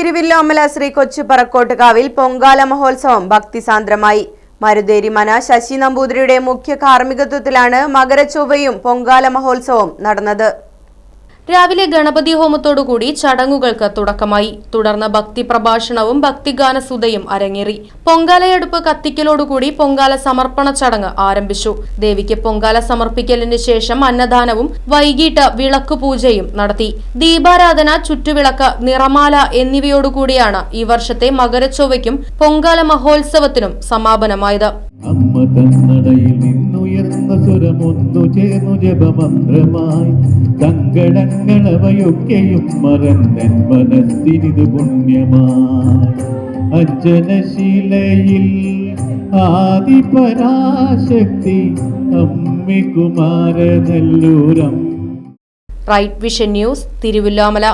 തിരുവില്ലോമല ശ്രീ കൊച്ചു പറക്കോട്ടുകാവിൽ പൊങ്കാല മഹോത്സവം ഭക്തിസാന്ദ്രമായി. മരുതേരി മന ശശി നമ്പൂതിരിയുടെ മുഖ്യ കാർമ്മികത്വത്തിലാണ് മകരച്ചൊവ്വയും പൊങ്കാല മഹോത്സവവും നടന്നത്. രാവിലെ ഗണപതി ഹോമത്തോടുകൂടി ചടങ്ങുകൾക്ക് തുടക്കമായി. തുടർന്ന് ഭക്തി പ്രഭാഷണവും ഭക്തിഗാനസുതയും അരങ്ങേറി. പൊങ്കാലയടുപ്പ് കത്തിക്കലോടുകൂടി പൊങ്കാല സമർപ്പണ ചടങ്ങ് ആരംഭിച്ചു. ദേവിക്ക് പൊങ്കാല സമർപ്പിക്കലിന് ശേഷം അന്നദാനവും വൈകിട്ട് വിളക്ക് പൂജയും നടത്തി. ദീപാരാധന ചുറ്റുവിളക്ക് നിറമാല എന്നിവയോടുകൂടിയാണ് ഈ വർഷത്തെ മകരച്ചൊവ്വയ്ക്കും പൊങ്കാല മഹോത്സവത്തിനും സമാപനമായത്. അമ്മ ചേർന്നു ജപമന്ത്രമായി. സങ്കടങ്ങളവയൊക്കെയും മറന്നൻ മനസ്സിനിത് പുണ്യമായി. അജ്ജനശിലയിൽ ആദിപരാശക്തി അമ്മികുമാരനല്ലൂരം റൈറ്റ് വിഷൻ ന്യൂസ് തിരുവല്ലോമല.